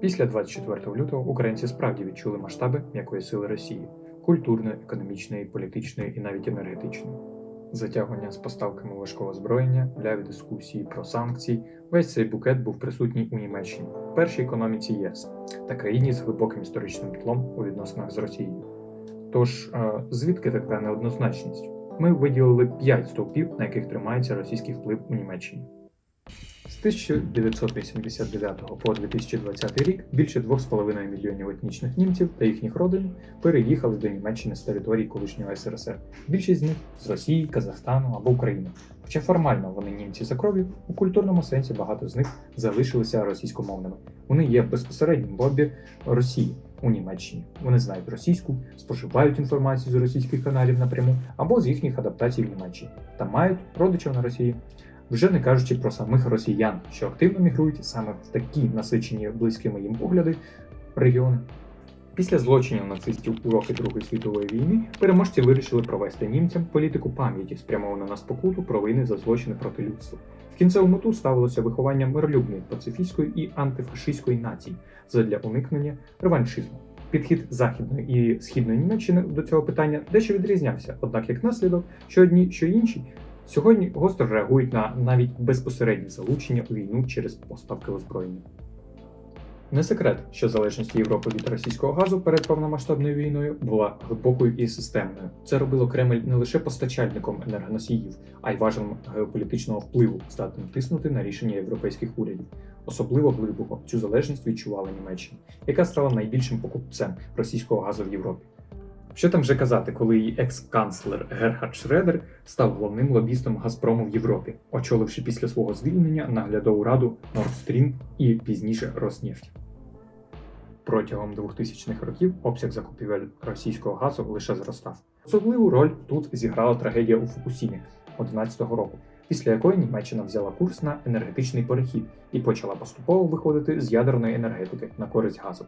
Після 24 лютого українці справді відчули масштаби м'якої сили Росії культурної, економічної, політичної і навіть енергетичної. Затягування з поставками важкого озброєння, ляві дискусії про санкції. Весь цей букет був присутній у Німеччині, першій економіці ЄС та країні з глибоким історичним тлом у відносинах з Росією. Тож, е, звідки така неоднозначність? Ми виділили 5 стовпів, на яких тримається російський вплив у Німеччині. З 1989 по 2020 рік більше 2,5 мільйонів етнічних німців та їхніх родин переїхали до Німеччини з території колишнього СРСР. Більшість з них з Росії, Казахстану або України. Хоча формально вони німці за кров'ю, у культурному сенсі багато з них залишилися російськомовними. Вони є безпосереднім лобі Росії у Німеччині. Вони знають російську, споживають інформацію з російських каналів напряму або з їхніх адаптацій в Німеччині та мають родичів на Росії. Вже не кажучи про самих росіян, що активно мігрують саме в такі насичені близькими їм погляди регіони. Після злочинів нацистів у роки Другої світової війни переможці вирішили провести німцям політику пам'яті, спрямовану на спокуту про війни за злочини проти людства. В кінцеву мету ставилося виховання миролюбної пацифістської і антифашистської нації задля уникнення реваншизму. Підхід західної і східної Німеччини до цього питання дещо відрізнявся, однак як наслідок, що одні, що інші сьогодні гостро реагують на навіть безпосереднє залучення у війну через поставки озброєння. Не секрет, що залежність Європи від російського газу перед повномасштабною війною була глибокою і системною. Це робило Кремль не лише постачальником енергоносіїв, а й важелем геополітичного впливу, здатним тиснути на рішення європейських урядів. Особливо глибоко цю залежність відчувала Німеччина, яка стала найбільшим покупцем російського газу в Європі. Що там вже казати, коли її екс-канцлер Герхард Шредер став головним лобістом Газпрому в Європі, очоливши після свого звільнення наглядову раду Nord Stream і пізніше Роснефть. Протягом 2000-х років обсяг закупівель російського газу лише зростав. Особливу роль тут зіграла трагедія у Фукусімі 11-го року, після якої Німеччина взяла курс на енергетичний перехід і почала поступово виходити з ядерної енергетики на користь газу.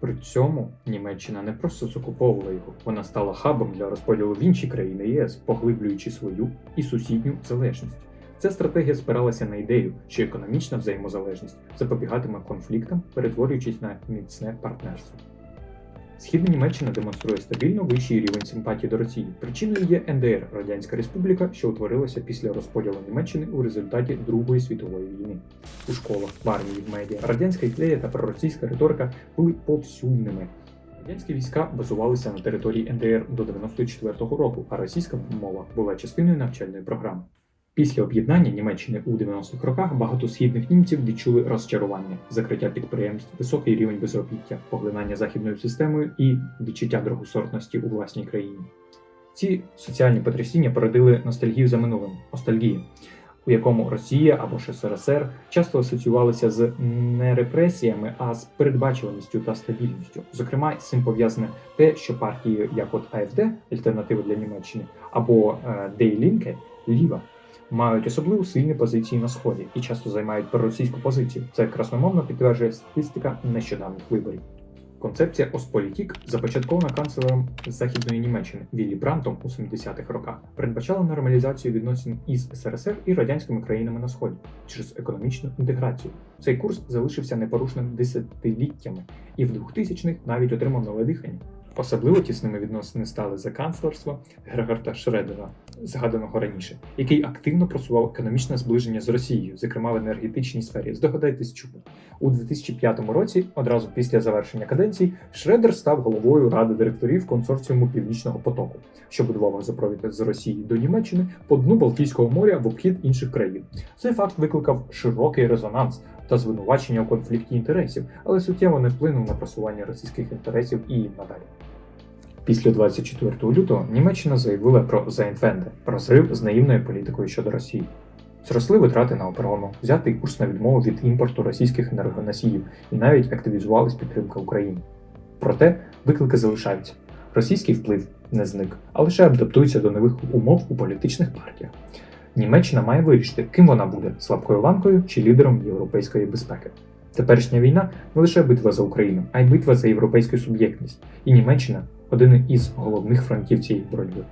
При цьому Німеччина не просто закуповувала його, вона стала хабом для розподілу в інші країни ЄС, поглиблюючи свою і сусідню залежність. Ця стратегія спиралася на ідею, що економічна взаємозалежність запобігатиме конфліктам, перетворюючись на міцне партнерство. Східна Німеччина демонструє стабільно вищий рівень симпатії до Росії. Причиною є НДР Радянська Республіка, що утворилася після розподілу Німеччини у результаті Другої світової війни. У школах, в армії, в медіа радянська ідея та проросійська риторика були повсюдними. Радянські війська базувалися на території НДР до 94-го року, а російська мова була частиною навчальної програми. Після об'єднання Німеччини у 90-х роках багато східних німців відчули розчарування, закриття підприємств, високий рівень безробіття, поглинання західною системою і відчуття другосортності у власній країні. Ці соціальні потрясіння породили ностальгію за минулим, остальгію, у якому Росія або ж СРСР часто асоціювалися з не репресіями, а з передбачуваністю та стабільністю. Зокрема, з цим пов'язане те, що партії, як от АФД, альтернатива для Німеччини, або е, Linke, ліва, мають особливо сильні позиції на сході і часто займають проросійську позицію. Це красномовно підтверджує статистика нещодавніх виборів. Концепція Осполітік, започаткована канцлером Західної Німеччини Віллі Брантом у 70-х роках, передбачала нормалізацію відносин із СРСР і радянськими країнами на сході через економічну інтеграцію. Цей курс залишився непорушним десятиліттями і в 2000-х навіть отримав нове дихання. Особливо тісними відносини стали за канцлерства Гергарда Шредера, згаданого раніше, який активно просував економічне зближення з Росією, зокрема в енергетичній сфері. Здогадайтесь, чому у 2005 році, одразу після завершення каденції, Шредер став головою ради директорів консорціуму Північного потоку, що будував газопровід з Росії до Німеччини по дну Балтійського моря в обхід інших країн. Цей факт викликав широкий резонанс та звинувачення у конфлікті інтересів, але суттєво не вплинув на просування російських інтересів і надалі. Після 24 лютого Німеччина заявила про Зайнфенде – розрив з наївною політикою щодо Росії. Зросли витрати на оборону, взятий курс на відмову від імпорту російських енергоносіїв і навіть активізувалась підтримка України. Проте виклики залишаються. Російський вплив не зник, а лише адаптується до нових умов у політичних партіях. Німеччина має вирішити, ким вона буде слабкою ланкою чи лідером європейської безпеки. Теперішня війна не лише битва за Україну, а й битва за європейську суб'єктність, і Німеччина один із головних фронтів цієї боротьби.